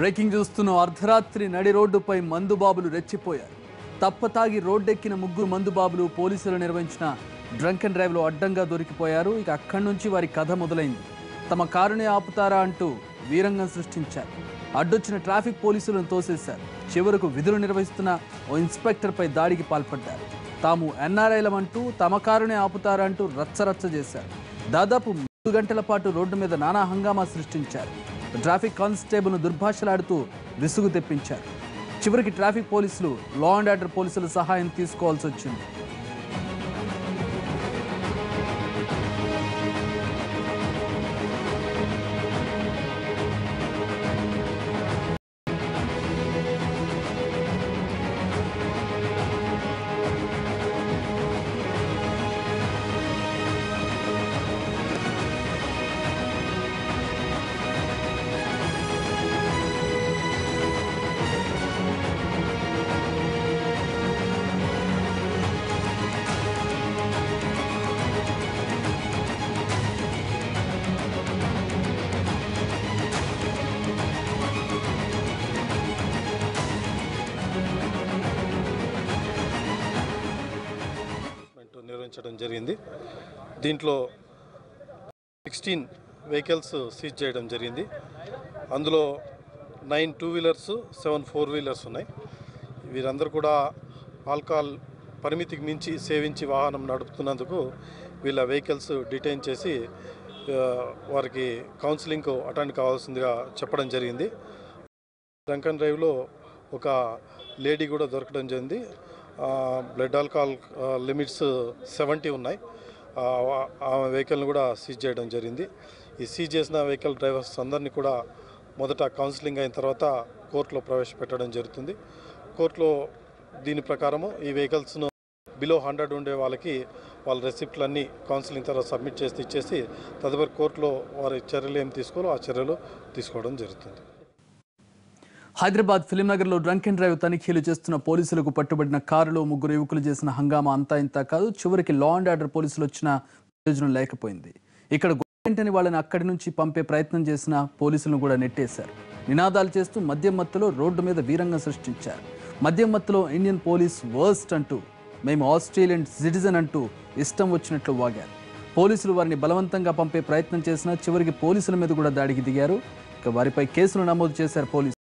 Breaking చూస్తున్న అర్ధరాత్రి నడి రోడ్డుపై మందుబాబులు రెచ్చిపోయారు. తప్పతాగి రోడ్డెక్కిన ముగ్గురు మందుబాబులు పోలీసులు నిర్వహించిన డ్రంక్ అండ్ డ్రైవ్లో అడ్డంగా దొరికిపోయారు. ఇక అక్కడి నుంచి వారి కథ మొదలైంది. తమ కారుని ఆపుతారా అంటూ వీరంగం సృష్టించారు. అడ్డొచ్చిన ట్రాఫిక్ పోలీసులను తోసేశారు. చివరకు విధులు నిర్వహిస్తున్న ఓ ఇన్స్పెక్టర్పై దాడికి పాల్పడ్డారు. తాము ఎన్ఆర్ఐలం అంటూ తమ కారునే ఆపుతారా అంటూ రచ్చరచ్చ చేశారు. దాదాపు మూడు గంటల పాటు రోడ్డు మీద నానా హంగామా సృష్టించారు. ట్రాఫిక్ కానిస్టేబుల్ను దుర్భాషలాడుతూ విసుగు తెప్పించారు. చివరికి ట్రాఫిక్ పోలీసులు లా అండ్ ఆర్డర్ పోలీసుల సహాయం తీసుకోవాల్సి వచ్చింది నిర్వహించడం జరిగింది. దీంట్లో సిక్స్టీన్ వెహికల్స్ సీజ్ చేయడం జరిగింది. అందులో nine two wheelers seven four wheelers ఉన్నాయి. వీరందరూ కూడా ఆల్కహాల్ పరిమితికి మించి సేవించి వాహనం నడుపుతున్నందుకు వీళ్ళ వెహికల్స్ డిటైన్ చేసి వారికి కౌన్సిలింగ్కు అటెండ్ కావాల్సిందిగా చెప్పడం జరిగింది. డ్రంకన్ డ్రైవ్లో ఒక లేడీ కూడా దొరకడం జరిగింది. బ్లడ్ ఆల్కహాల్ లిమిట్స్ సెవెంటీ ఉన్నాయి. ఆమె వెహికల్ని కూడా సీజ్ చేయడం జరిగింది. ఈ సీజ్ చేసిన వెహికల్ డ్రైవర్స్ అందరినీ కూడా మొదట కౌన్సిలింగ్ అయిన తర్వాత కోర్టులో ప్రవేశపెట్టడం జరుగుతుంది. కోర్టులో దీని ప్రకారము ఈ వెహికల్స్ను బిలో హండ్రెడ్ ఉండే వాళ్ళకి వాళ్ళ రెసిప్ట్లన్నీ కౌన్సిలింగ్ తర్వాత సబ్మిట్ చేసి ఇచ్చేసి తదుపరి కోర్టులో వారి చర్యలు ఏం తీసుకోవాలో ఆ చర్యలు తీసుకోవడం జరుగుతుంది. హైదరాబాద్ ఫిలింనగర్లో డ్రంక్ అండ్ డ్రైవ్ తనిఖీలు చేస్తున్న పోలీసులకు పట్టుబడిన కారులో ముగ్గురు యువకులు చేసిన హంగామా అంతా ఇంత కాదు. చివరికి లా అండ్ ఆర్డర్ పోలీసులు వచ్చిన ప్రయోజనం లేకపోయింది. ఇక్కడ వెంటనే వాళ్ళని అక్కడి నుంచి పంపే ప్రయత్నం చేసిన పోలీసులను కూడా నెట్టేశారు. నినాదాలు చేస్తూ మద్యం మత్తులో రోడ్డు మీద వీరంగం సృష్టించారు. మద్యం మత్తులో ఇండియన్ పోలీస్ వర్స్ట్ అంటూ మేము ఆస్ట్రేలియన్ సిటిజన్ అంటూ ఇష్టం వచ్చినట్లు వాగారు. పోలీసులు వారిని బలవంతంగా పంపే ప్రయత్నం చేసినా చివరికి పోలీసుల మీద కూడా దాడికి దిగారు. ఇక వారిపై కేసులు నమోదు చేశారు పోలీసులు.